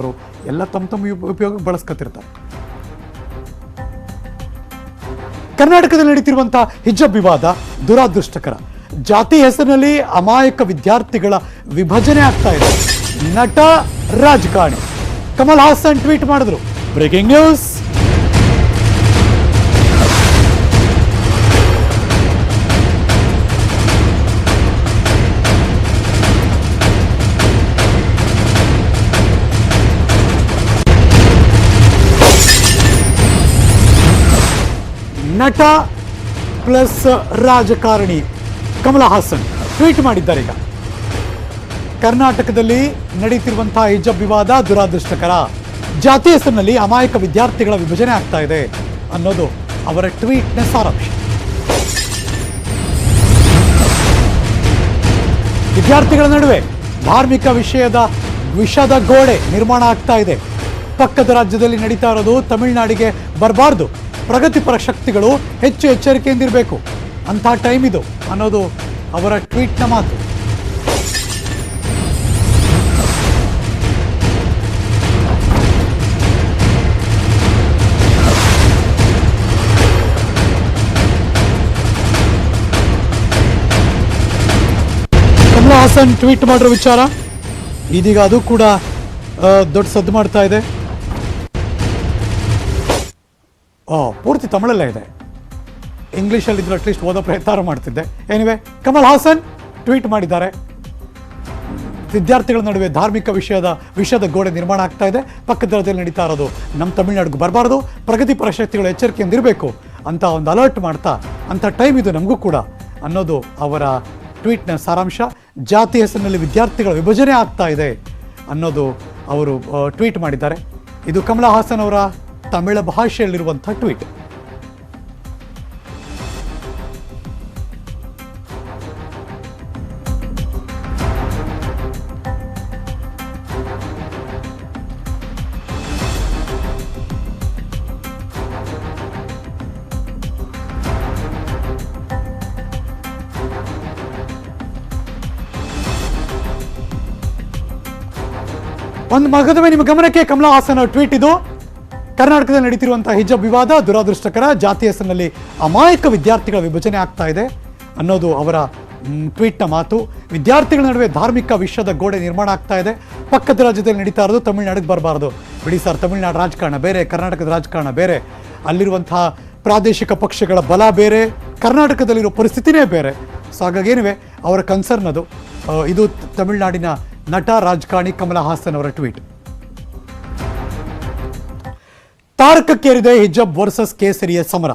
ಅವರು ಎಲ್ಲ ತಮ್ಮ ತಮ್ಮ ಉಪ- ಉಪಯೋಗಕ್ಕೆ ಬಳಸ್ಕೊತಿರ್ತಾರೆ ಕರ್ನಾಟಕದಲ್ಲಿ ನಡೀತಿರುವಂತಹ ಹಿಜಬ್ ವಿವಾದ ದುರಾದೃಷ್ಟಕರ. ಜಾತಿ ಹೆಸರಿನಲ್ಲಿ ಅಮಾಯಕ ವಿದ್ಯಾರ್ಥಿಗಳ ವಿಭಜನೆ ಆಗ್ತಾ ಇದೆ. ನಟ ರಾಜಕಾರಣಿ. ಕಮಲ್ ಹಾಸನ್ ಟ್ವೀಟ್ ಮಾಡಿದ್ರು. Breaking news. ನಟ ಪ್ಲಸ್ ರಾಜಕಾರಣಿ ಕಮಲ ಹಾಸನ್ ಟ್ವೀಟ್ ಮಾಡಿದ್ದಾರೆ ಈಗ. ಕರ್ನಾಟಕದಲ್ಲಿ ನಡೀತಿರುವಂತಹ ಹಿಜಬ್ ವಿವಾದ ದುರಾದೃಷ್ಟಕರ ಜಾತಿ ಹೆಸರಿನಲ್ಲಿ ಅಮಾಯಕ ವಿದ್ಯಾರ್ಥಿಗಳ ವಿಭಜನೆ ಆಗ್ತಾ ಇದೆ ಅನ್ನೋದು ಅವರ ಟ್ವೀಟ್ನ ಸಾರಾಂಶ. ವಿದ್ಯಾರ್ಥಿಗಳ ನಡುವೆ ಧಾರ್ಮಿಕ ವಿಷಯದ ವಿಷದ ಗೋಡೆ ನಿರ್ಮಾಣ ಆಗ್ತಾ ಇದೆ. ಪಕ್ಕದ ರಾಜ್ಯದಲ್ಲಿ ನಡೀತಾ ಇರೋದು ತಮಿಳುನಾಡಿಗೆ ಬರಬಾರ್ದು. ಪ್ರಗತಿಪರ ಶಕ್ತಿಗಳು ಹೆಚ್ಚು ಎಚ್ಚರಿಕೆಯಿಂದಿರಬೇಕು. ಅಂಥ ಟೈಮ್ ಇದು ಅನ್ನೋದು ಅವರ ಟ್ವೀಟ್ನ ಮಾತು. ಕಮಲ ಹಾಸನ್ ಟ್ವೀಟ್ ಮಾಡಿರೋ ವಿಚಾರ. ಇದೀಗ ಅದು ಕೂಡ ದೊಡ್ಡ ಸದ್ದು ಮಾಡ್ತಾ ಇದೆ. ಪೂರ್ತಿ ತಮಿಳಲ್ಲೇ ಇದೆ. ಇಂಗ್ಲೀಷಲ್ಲಿ ಇದ್ರೆ ಅಟ್ಲೀಸ್ಟ್ ಓದೋ ಪ್ರಯತ್ನ ಮಾಡ್ತಿದ್ದೆ. ಏನಿವೆ ಕಮಲ್ ಹಾಸನ್ ಟ್ವೀಟ್ ಮಾಡಿದ್ದಾರೆ. ವಿದ್ಯಾರ್ಥಿಗಳ ನಡುವೆ ಧಾರ್ಮಿಕ ವಿಷಯದ ವಿಷಯದ ಗೋಡೆ ನಿರ್ಮಾಣ ಆಗ್ತಾ ಇದೆ. ಪಕ್ಕದ ರಾಜ್ಯದಲ್ಲಿ ನಡೀತಾ ಇರೋದು ನಮ್ಮ ತಮಿಳುನಾಡಿಗೆ ಬರಬಾರ್ದು. ಪ್ರಗತಿಪರ ಶಕ್ತಿಗಳು ಎಚ್ಚರಿಕೆಯಿಂದ ಇರಬೇಕು ಅಂತ ಒಂದು ಅಲರ್ಟ್ ಮಾಡ್ತಾ ಅಂಥ ಟೈಮ್ ಇದು ನಮಗೂ ಕೂಡ ಅನ್ನೋದು ಅವರ ಟ್ವೀಟ್ನ ಸಾರಾಂಶ. ಜಾತಿ ಹೆಸರಿನಲ್ಲಿ ವಿದ್ಯಾರ್ಥಿಗಳ ವಿಭಜನೆ ಆಗ್ತಾ ಇದೆ ಅನ್ನೋದು ಅವರು ಟ್ವೀಟ್ ಮಾಡಿದ್ದಾರೆ. ಇದು ಕಮಲ ಹಾಸನ್ ಅವರ ತಮಿಳ ಭಾಷೆಯಲ್ಲಿರುವಂಥ ಟ್ವೀಟ್. ಒಂದು ಮಗದವೇ ನಿಮ್ಮ ಗಮನಕ್ಕೆ ಕಮಲ ಹಾಸನ್ ಟ್ವೀಟ್ ಇದು. ಕರ್ನಾಟಕದಲ್ಲಿ ನಡೀತಿರುವಂತಹ ಹಿಜಬ್ ವಿವಾದ ದುರಾದೃಷ್ಟಕರ ಜಾತಿ ಹೆಸರಿನಲ್ಲಿ ಅಮಾಯಕ ವಿದ್ಯಾರ್ಥಿಗಳ ವಿಭಜನೆ ಆಗ್ತಾ ಇದೆ ಅನ್ನೋದು ಅವರ ಟ್ವೀಟ್ನ ಮಾತು. ವಿದ್ಯಾರ್ಥಿಗಳ ನಡುವೆ ಧಾರ್ಮಿಕ ವಿಶ್ವದ ಗೋಡೆ ನಿರ್ಮಾಣ ಆಗ್ತಾ ಇದೆ. ಪಕ್ಕದ ರಾಜ್ಯದಲ್ಲಿ ನಡೀತಾ ಇರೋದು ತಮಿಳ್ನಾಡಿಗೆ ಬರಬಾರ್ದು. ಬಿಡಿ ಸರ್, ತಮಿಳುನಾಡು ರಾಜಕಾರಣ ಬೇರೆ, ಕರ್ನಾಟಕದ ರಾಜಕಾರಣ ಬೇರೆ. ಅಲ್ಲಿರುವಂತಹ ಪ್ರಾದೇಶಿಕ ಪಕ್ಷಗಳ ಬಲ ಬೇರೆ, ಕರ್ನಾಟಕದಲ್ಲಿರೋ ಪರಿಸ್ಥಿತಿನೇ ಬೇರೆ. ಸೊ ಹಾಗಾಗಿ ಏನಿವೆ ಅವರ ಕನ್ಸರ್ನ್ ಅದು. ಇದು ತಮಿಳುನಾಡಿನ ನಟ ರಾಜಕಾರಣಿ ಕಮಲ ಹಾಸನ್ ಅವರ ಟ್ವೀಟ್. ತಾರಕಕ್ಕೇರಿದೆ ಹಿಜಬ್ ವರ್ಸಸ್ ಕೇಸರಿಯ ಸಮರ.